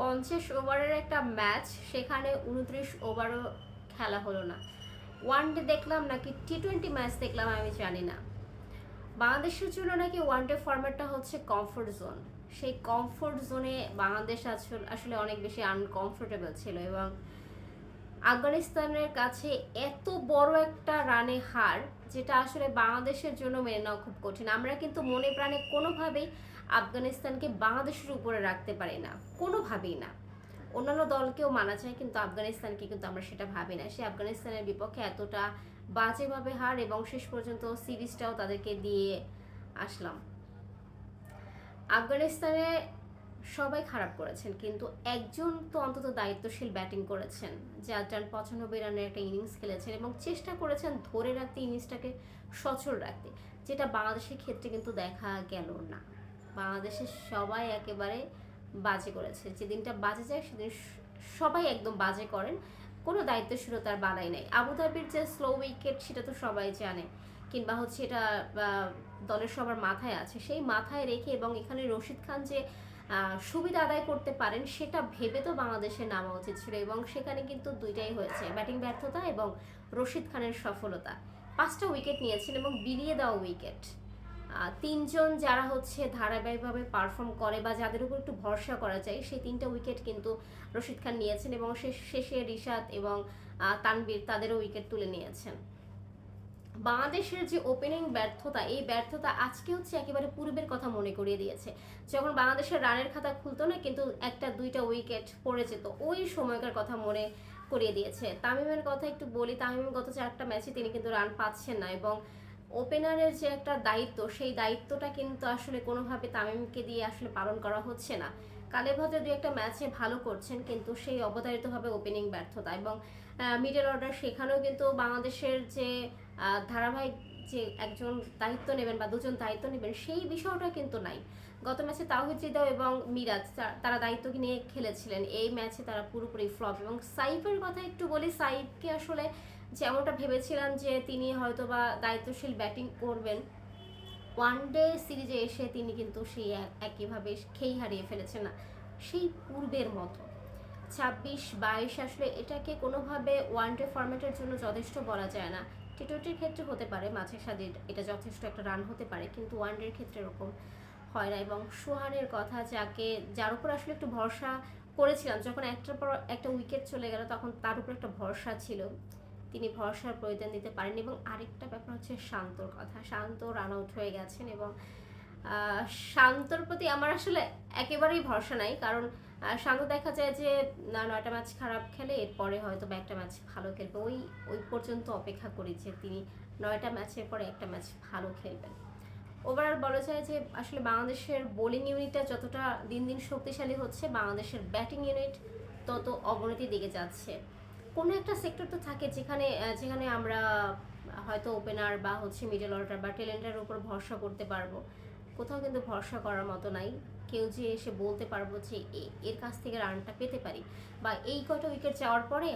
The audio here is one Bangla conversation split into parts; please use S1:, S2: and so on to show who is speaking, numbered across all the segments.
S1: পঞ্চাশ ওভারের একটা ম্যাচ, সেখানে উনত্রিশ ওভারও খেলা হলো না। ওয়ান ডে দেখলাম নাকি টি টোয়েন্টি ম্যাচ দেখলাম আমি জানি না। বাংলাদেশের জন্য নাকি ওয়ান ডে ফরম্যাটটা হচ্ছে কমফোর্ট জোন সেই কমফোর্ট জোনে বাংলাদেশ আসলে আসলে অনেক বেশি আনকমফোর্টেবল ছিল এবং আফগানিস্তানের কাছে এত বড় একটা রানে হার যেটা আসলে বাংলাদেশের জন্য মেনে নেওয়া খুব কঠিন। আমরা কিন্তু মনে প্রাণে কোনোভাবেই আফগানিস্তানকে বাংলাদেশের উপরে রাখতে পারি না, কোনোভাবেই না। অন্যান্য দলকেও মানা যায়, কিন্তু আফগানিস্তানকে কিন্তু আমরা সেটা ভাবি না। সে আফগানিস্তানের বিপক্ষে এতটা বাজেভাবে হার এবং শেষ পর্যন্ত সিরিজটাও তাদেরকে দিয়ে আসলাম। আফগানিস্তানে সবাই খারাপ করেছেন, কিন্তু একজন তো অন্তত দায়িত্বশীল ব্যাটিং করেছেন, যার পঁচানব্বই রানের একটা ইনিংস খেলেছেন এবং চেষ্টা করেছেন ধরে রাখতে ইনিংসটাকে সচল রাখতে, যেটা বাংলাদেশের ক্ষেত্রে কিন্তু দেখা গেল না। বাংলাদেশের সবাই একেবারে বাজে করেছে যেদিনটা বাজে যায় সেদিন সবাই একদম বাজে করেন, কোনো দায়িত্বশীলতার বালাই নাই। আবুধাবির যে স্লো উইকেট সেটা তো সবাই জানে, কিংবা হচ্ছে এটা দলের সবার মাথায় আছে, সেই মাথায় রেখে এবং এখানে রশিদ খান যে সুবিধা আদায় করতে পারেন, সেটা ভেবে তো বাংলাদেশের নামা উচিত ছিল এবং সেখানে কিন্তু দুইটাই হয়েছে, ব্যাটিং ব্যর্থতা এবং রশিদ খানের সফলতা। পাঁচটা উইকেট নিয়েছেন এবং বিলিয়ে দেওয়া উইকেট। তিনজন যারা হচ্ছে ধারাবাহিকভাবে পারফর্ম করে বা যাদের উপর একটু ভরসা করা যায়, সেই তিনটা উইকেট কিন্তু রশিদ খান নিয়েছেন এবং শেষ- শেষে রিশাদ এবং তানবীর তাদেরও উইকেট তুলে নিয়েছেন। বাংলাদেশের যে ওপেনিং ব্যর্থতা, এই ব্যর্থতা আজকে হচ্ছে একেবারে পূর্বের কথা মনে করিয়ে দিয়েছে। যখন বাংলাদেশের রানের খাতা খুলতো না, কিন্তু একটা, দুইটা উইকেট পড়ে যেত, ওই সময়কার কথা মনে করিয়ে দিয়েছে। তামিমের কথা একটু বলি, তামিম গত চারটা ম্যাচে তিনি কিন্তু রান পাচ্ছেন না এবং ওপেনারের যে একটা দায়িত্ব, সেই দায়িত্বটা কিন্তু আসলে কোনোভাবে তামিমকে দিয়ে আসলে পালন করা হচ্ছে না। কালে ভদ্র দু একটা ম্যাচে ভালো করছেন, কিন্তু সেই অবধারিতভাবে ওপেনিং ব্যর্থতা এবং মিডল অর্ডার সেখানেও কিন্তু বাংলাদেশের যে ধারাবাহিক যে একজন দায়িত্ব নেবেন বা দুজন দায়িত্ব নেবেন, সেই বিষয়টা কিন্তু নাই। গত ম্যাচে তাওহিদ হৃদয় এবং মিরাজ তারা দায়িত্ব নিয়ে খেলেছিলেন। এই ম্যাচে তারা পুরোপুরি ফ্লপ এবং সাইফের কথা একটু বলি, সাইফকে আসলে যেমনটা ভেবেছিলাম যে তিনি হয়তো বা দায়িত্বশীল ব্যাটিং করবেন ওয়ান ডে সিরিজে এসে তিনি কিন্তু সেই এক- একইভাবে খেই হারিয়ে ফেলেছেন না, সেই পূর্বের মতো। ছাব্বিশ, বাইশ আসলে এটাকে কোনোভাবে ওয়ান ডে ফরম্যাটের জন্য যথেষ্ট বলা যায় না। টি টোয়েন্টির ক্ষেত্রে হতে পারে, মাঝে সাথে এটা যথেষ্ট একটা রান হতে পারে, কিন্তু ওয়ান ডের ক্ষেত্রে এরকম হয় না। এবং সোহানের কথা যাকে যার উপর আসলে একটু ভরসা করেছিলাম, যখন একটার পর একটা উইকেট চলে গেল, তখন তার উপর একটা ভরসা ছিল। তিনি ভরসার প্রয়োজন দিতে পারেন এবং আরেকটা ব্যাপার হচ্ছে শান্তর কথা। শান্ত রান আউট হয়ে গেছেন এবং শান্তর প্রতি আমার আসলে একেবারেই ভরসা নাই। কারণ শান্ত দেখা যায় যে, না, নয়টা ম্যাচ খারাপ খেলে এরপরে হয়তো বা একটা ম্যাচ ভালো খেলবে। ওই ওই পর্যন্ত অপেক্ষা করি যে তিনি নয়টা ম্যাচের পরে একটা ম্যাচ ভালো খেলবেন। ওভারঅল বলা যায় যে, আসলে বাংলাদেশের বোলিং ইউনিটটা যতটা দিন দিন শক্তিশালী হচ্ছে, বাংলাদেশের ব্যাটিং ইউনিট তত অবনতির দিকে যাচ্ছে। কোনো একটা সেক্টর তো থাকে যেখানে যেখানে আমরা হয়তো ওপেনার বা হচ্ছে মিডল অর্ডার বা ট্যালেন্টের উপর ভরসা করতে পারব। কোথাও কিন্তু ভরসা করার মতো নাই। কেউ যে এসে বলতে পারব যে এর কাছ থেকে রানটা পেতে পারি বা এই কটা উইকেট যাওয়ার পরে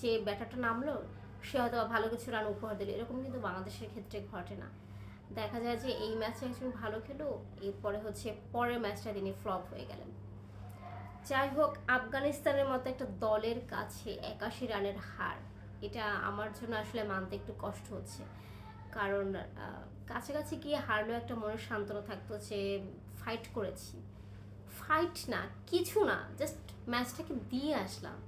S1: যে ব্যাটারটা নামলো, সে হয়তো ভালো কিছু রান উপহার দিল। এরকম কিন্তু বাংলাদেশের ক্ষেত্রে ঘটে না। দেখা যায় যে এই ম্যাচে একজন ভালো খেলো এরপরে হচ্ছে পরের ম্যাচটা তিনি ফ্লপ হয়ে গেলেন। যাই হোক, আফগানিস্তানের মতো একটা দলের কাছে একাশি রানের হার, এটা আমার জন্য আসলে মানতে একটু কষ্ট হচ্ছে। কারণ কাছাকাছি গিয়ে হারলেও একটা মনের সান্ত্বনা থাকতো যে ফাইট করেছি। ফাইট না, কিছু না জাস্ট ম্যাচটাকে দিয়ে আসলাম।